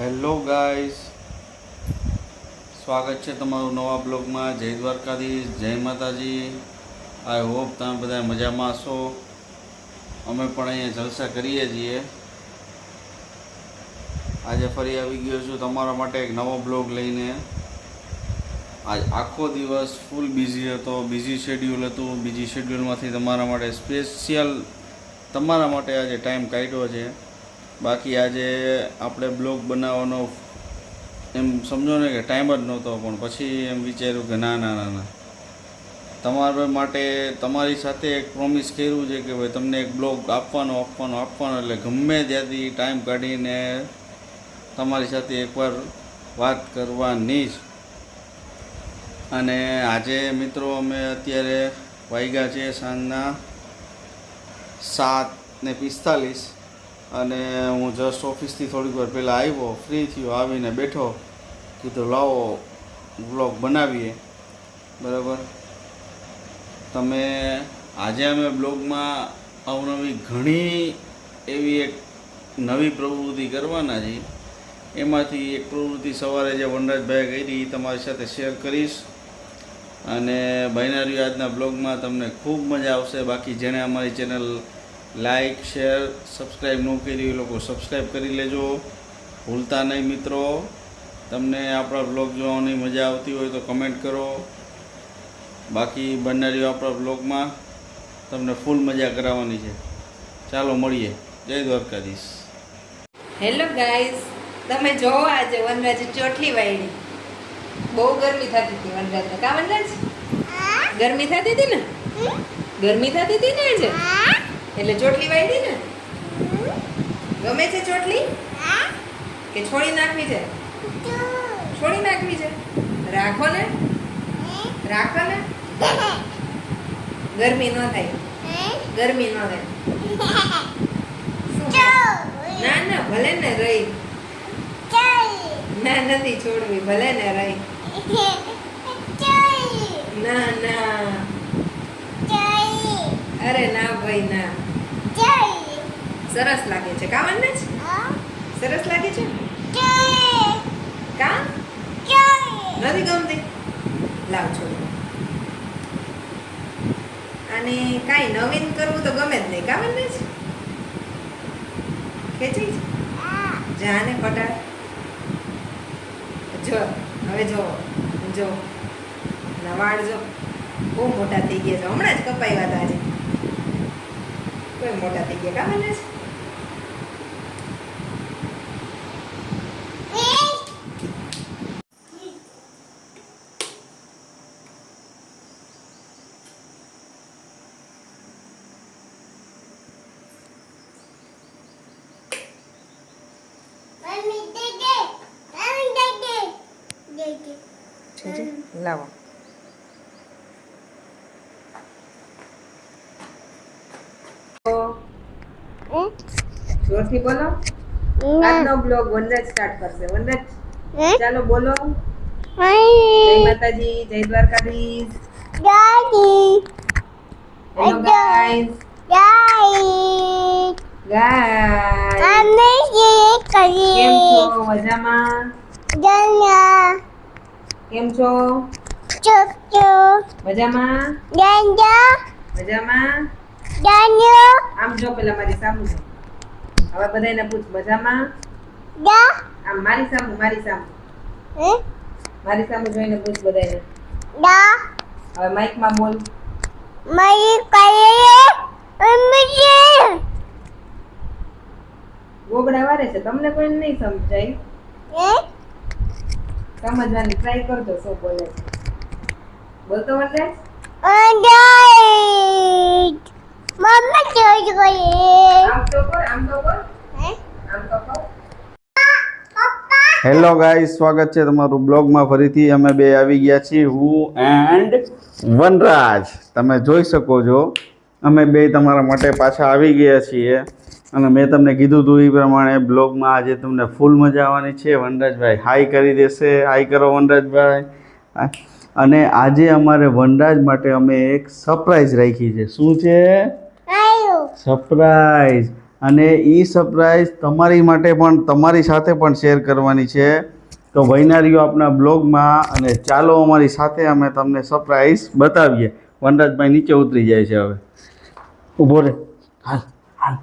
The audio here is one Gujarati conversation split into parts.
Hello guys. સ્વાગત છે તમારું નવા બ્લોગમાં. જય દ્વારકાધીશ, જય માતાજી. આઈ હોપ તમે બધા મજામાં હશો. અમે પણ અહીંયા જલસા કરીએ છીએ. આજે ફરી આવી ગયો છું તમારા માટે એક નવો બ્લોગ લઈને. આજ આખો દિવસ ફૂલ બિઝી હતો બિઝી શેડ્યુલ હતું બીજી શેડ્યુલમાંથી તમારા માટે સ્પેશિયલ તમારા માટે આજે ટાઈમ કાઢ્યો છે. બાકી આજે આપણે બ્લોગ બનાવવાનો એમ સમજો ને કે ટાઈમ જ નહોતો, પણ પછી એમ વિચાર્યું કે ના ના ના ના. તમારા માટે તમારી સાથે એક પ્રોમિસ કર્યું છે કે ભાઈ તમને એક બ્લોગ આપવાનો આપવાનો આપવાનો, એટલે ગમે ત્યાંથી ટાઈમ કાઢીને તમારી સાથે એકવાર વાત કરવાની જ. અને આજે મિત્રો અમે અત્યારે વાગ્યા છે સાંજના સાત ને પિસ્તાલીસ. અને હું જસ્ટ ઓફિસથી થોડીક વાર પહેલાં આવ્યો ફ્રી થયો, આવીને બેઠો. કીધું, લાવો બ્લોગ બનાવીએ. બરાબર? તમે, આજે અમે બ્લોગમાં અવનવી ઘણી એવી એક નવી પ્રવૃત્તિ કરવાના છીએ. એમાંથી એક પ્રવૃત્તિ સવારે જે વનરાજભાઈ કરી, એ તમારી સાથે શેર કરીશ. અને બહેનારી આજના બ્લોગમાં તમને ખૂબ મજા આવશે. બાકી જેણે અમારી ચેનલ લાઈક, શેર સબસ્ક્રાઈબ ન કરી એ લોકો સબસ્ક્રાઈબ કરી લેજો. ભૂલતા નહીં મિત્રો. તમને આપણા બ્લોગ જોવાની મજા આવતી હોય તો કમેન્ટ કરો. બાકી બનનારીઓ આપણા બ્લોગમાં તમને ફૂલ મજા કરાવવાની છે. ચાલો મળીએ. જય દ્વારકાધીશ. હેલો ગાઈસ, તમે જોવો આજે વનરાજ ચોટલી વાળી બહુ ગરમી થતી હતી વનરાજ કા વનરાજ? ગરમી થતી હતી ને? ગરમી થતી હતી ને આજે? એટલે ચોટલી વાઈ ને? ગમે છે ચોટલી? કે છોડી નાખવી છે? છોડી નાખવી છે? રાખો ને. રાખો ને. ગરમી ન થાય. ગરમી ન થાય? ના ના, ભલે ને રહી. ના, નથી છોડવી, ભલે ને રહી. ના ના. અરે ના, ભાઈ, ના. સરસ લાગે છે. કાવન જ? સરસ લાગે છે? કા. નથી ગમતી? લાવ છો અને કાંઈ નવીન કરવું તો ગમે જ નહીં. કાવન ને ખેંચી જાને ફટાડ જો હવે જો જો. નવાડ જો. બહુ મોટા થઈ ગયા છે. હમણાં જ કપાઈ વાત આજે. કોઈ મોટા થઈ ગયા. કામ ને જોરથી બોલો. આજનો બ્લોગ વનરાજ સ્ટાર્ટ કરશે. વનરાજ ચાલો બોલો. જય માતાજી જય દ્વારકાધીશ. Hello guys. ગાઈસ કેમ છો? મજામાં? કેમ છો? મજામાં? મજામાં? આમ જો પેલા મારી સામુ હવે બધાને પૂછ મજામાં? આમ મારી સામુ મારી સામુ. મારી સામુ જોઈને પૂછ બધાને હવે માઇકમાં બોલ. ગોગડા વારે છે. તમને કોઈ નહીં સમજાય. સમજવાની ટ્રાય કરજો શું બોલે છે. બોલતો આમ તો કર આમ તો કર આમ તો કર હેલો ગાઈસ સ્વાગત છે તમારું બ્લોગમાં. ફરીથી અમે બે આવી ગયા છીએ હું એન્ડ વનરાજ. તમે જોઈ શકો છો અમે બે તમારા માટે પાછા આવી ગયા છીએ. અને મેં તમને કીધું હતું એ પ્રમાણે બ્લોગમાં આજે તમને ફૂલ મજા આવવાની છે. વનરાજભાઈ હાઈ કરી દેશે. હાઈ કરો વનરાજભાઈ. અને આજે અમારે વનરાજ માટે અમે એક સરપ્રાઈઝ રાખી છે. શું છે? સરપ્રાઈઝ અને એ સરપ્રાઈઝ તમારી માટે પણ, તમારી સાથે પણ શેર કરવાની છે. તો વૈનારીઓ આપણા બ્લોગમાં અને ચાલો અમારી સાથે અમે તમને સરપ્રાઈઝ બતાવીએ. વનરાજભાઈ નીચે ઉતરી જાય છે હવે. ઊભો રે. હાલ હાલ.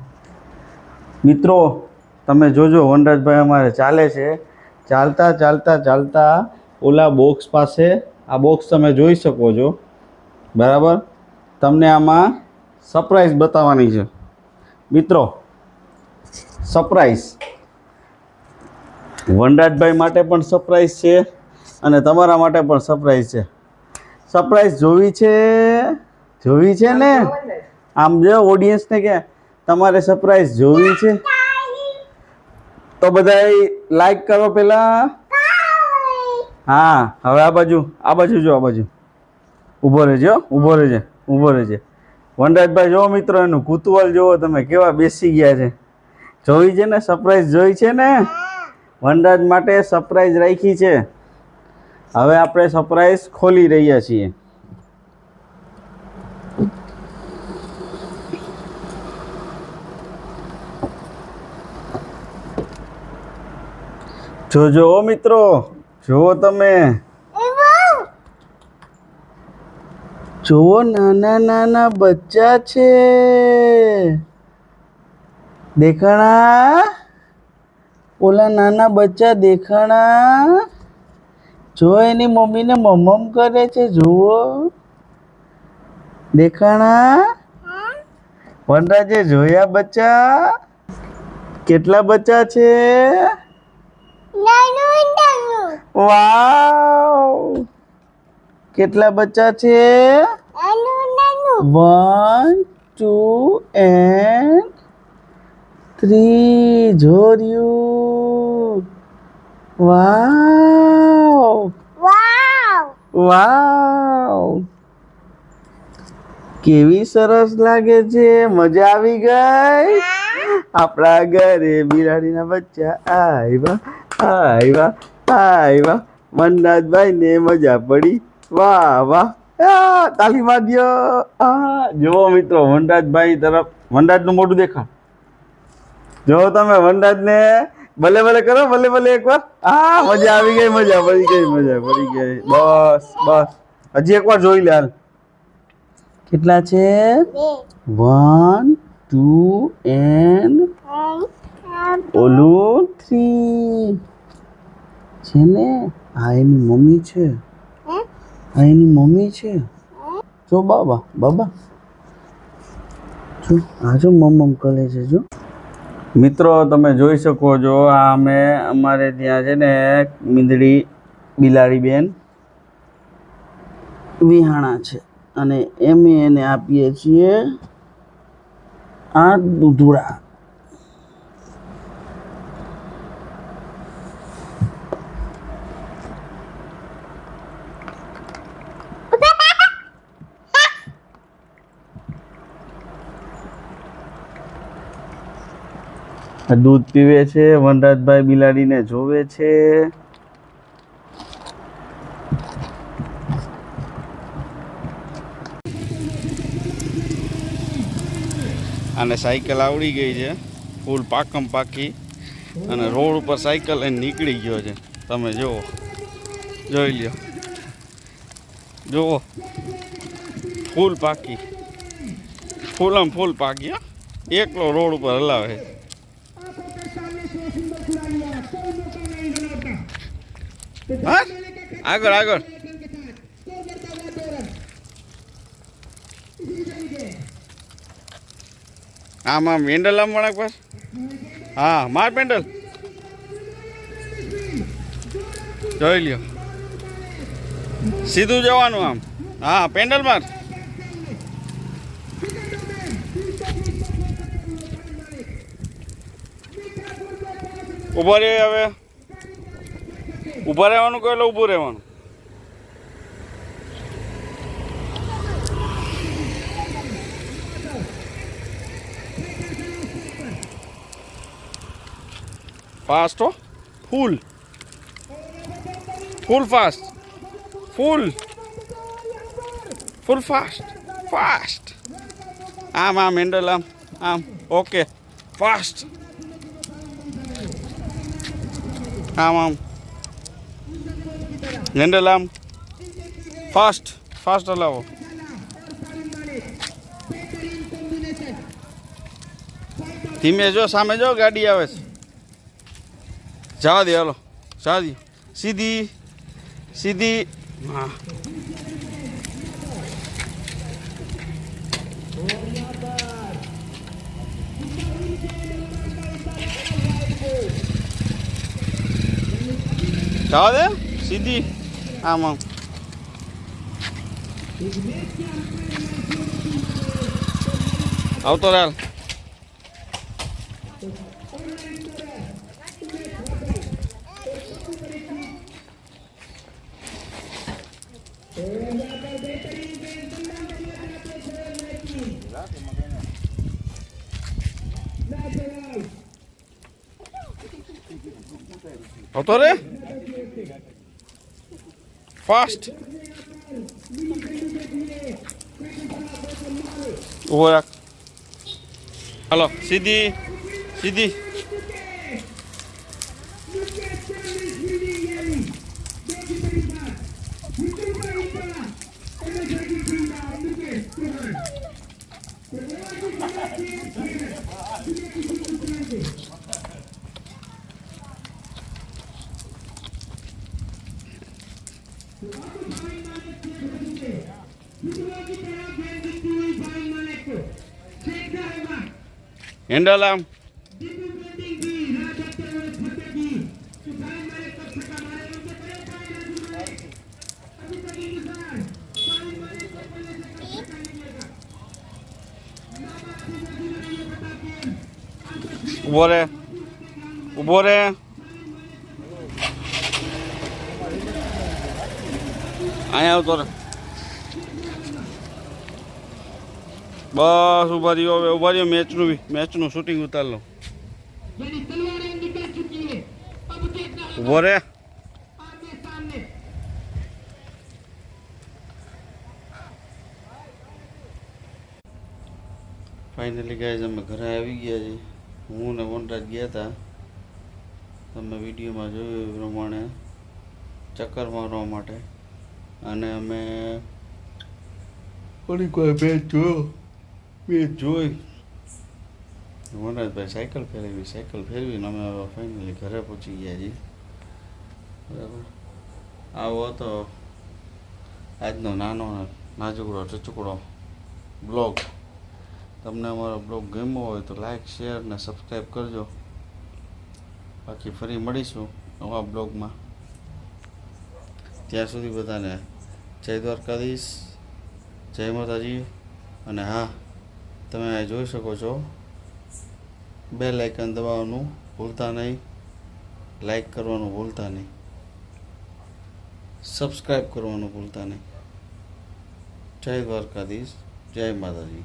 મિત્રો, તમે જોજો, વનરાજભાઈ અમારે ચાલે છે. ચાલતા ચાલતા ચાલતા ઓલા બોક્સ પાસે, આ બોક્સ તમે જોઈ શકો છો. બરાબર? તમને આમાં સરપ્રાઈઝ બતાવવાની છે. મિત્રો સરપ્રાઈઝ વનરાજભાઈ માટે પણ સરપ્રાઈઝ છે અને તમારા માટે પણ સરપ્રાઈઝ છે. સરપ્રાઈઝ જોવી છે? જોવી છે ને? આમ જો ઓડિયન્સને કે તમારે સરપ્રાઈઝ જોવી છે? તો બધા લાઈક કરો પહેલાં હા, હવે આ બાજુ આ બાજુ જો, આ બાજુ. ઊભો રહેજો ઊભો રહેજે ઊભો રહેજે. વનરાજભાઈ, જો મિત્રો, એનું કુતૂહલ જોવો તમે કેવા બેસી ગયા છે. જોઈ છે ને સરપ્રાઈઝ જોઈ છે ને? વનરાજ માટે સરપ્રાઈઝ રાખી છે. હવે આપણે સરપ્રાઈઝ ખોલી રહ્યા છીએ. જોજો મિત્રો, જુઓ તમે. જુઓ નાના નાના બચ્ચા છે. દેખાણા? ઓલા નાના બચ્ચા દેખાણા? જો એની મમ્મીને મમમ કરે છે જુઓ. દેખાણા? વનરાજે જોયા બચ્ચા? કેટલા બચ્ચા છે? વાવ! કેટલા બચ્ચા છે? વન ટુ એન્ડ થ્રી જોર્યું. વાવ. વાવ. કેવી સરસ લાગે છે. મજા આવી ગઈ? આપણા ઘરે બિલાડીના બચ્ચા આવ્યા આવ્યા આવ્યા. મનરાજભાઈ ને મજા પડી. વાહ વાહ. તાલી માર્યો જુઓ મિત્રો વનરાજભાઈ તરફ વનરાજનું મોઢું દેખા જો તમે વનરાજને ભલે ભલે કરો ભલે ભલે એકવાર. આ મજા આવી ગઈ મજા પડી ગઈ મજા પડી ગઈ. બસ બસ. હજી એકવાર જોઈ લે હાલ. કેટલા છે? વન ટુ એન્ડ ઓલું થ્રી. છે ને? આ એની મમ્મી છે. આ એની મમ્મી છે? જો બાબા બાબા. જો, આ જો મમ્મ કરે છે, જો. મિત્રો, તમે જોઈ શકો છો, આ અમે અમારે ત્યાં છે ને મીંદડી બિલાડી બેન વિહાણા છે. અને એમે એને આપીએ છીએ આ દૂધુડા. દૂધ પીવે છે, વનરાજભાઈ બિલાડીને જોવે છે. અને સાયકલ આવડી ગઈ છે, ફૂલ પાકમ પાકી. અને રોડ ઉપર સાયકલ લઈને નીકળી ગયો છે. તમે જુઓ, જોઈ લ્યો. જુઓ, ફૂલ પાકી. ફૂલમ ફૂલ પાકી. એકલો રોડ ઉપર હલાવે હા આગળ આગળ. આમ હેન્ડલ આમ વળાક પર હા, માર પેન્ડલ. જોઈ લ્યો. સીધું જવાનું આમ. હા, પેન્ડલ માર. ઊભો રહી હવે. ઊભા રહેવાનું કહો એટલે ઊભું રહેવાનું. ફાસ્ટ હો. Full full fast full full fast fast આમ આમ હેન્ડલ આમ આમ. ઓકે ફાસ્ટ આમ આમ. હેન્ડલ આમ ફાસ્ટ ફાસ્ટ હલાવો ધીમે જો, સામે જો, ગાડી આવે છે. જવા દે, હાલો. જવા દે. સીધી સીધી. હા. જવા દે. સીધી. આમ આમ આવતો રાલ આવતો રે ફાસ્ટ ઊભો રાખ હાલો સીધી સીધી હેન્ડલ આમ ઊભો રે ઊભો રે અહીંયા આવતો રે બસ ઊભા રહ્યો હવે ઊભા રહ્યો મેચનું મેચનું શૂટિંગ ઉતાર લો ઊભો રે. ફાઇનલી ગાઈઝ અમે ઘરે આવી ગયા છે હું ને વનરાજ ગયા હતા તમે વિડીયોમાં જોયું એ પ્રમાણે ચક્કર મારવા માટે. અને અમે થોડીક વાર મેચ જોયો? મેચ જોઈ. વનરાજભાઈ સાયકલ ફેરવી, સાયકલ ફેરવીને અમે ફાઇનલી ઘરે પહોંચી ગયા છીએ. બરાબર? આવો હતો આજનો નાનો નાજુકડો ટચુકડો બ્લોગ. તમને અમારો બ્લોગ ગમ્યો હોય તો લાઈક શેર ને સબસ્ક્રાઈબ કરજો. બાકી ફરી મળીશું નવા બ્લોગમાં. ત્યાં સુધી બધાને જય દ્વારકાધીશ, જય માતાજી અને હા. તમે જોઈ શકો છો. બે લાઇકન દબાવવાનું ભૂલતા નહીં. લાઇક કરવાનું ભૂલતા નહીં. સબસ્ક્રાઈબ કરવાનું ભૂલતા નહીં. જય દ્વારકાધીશ. જય માતાજી.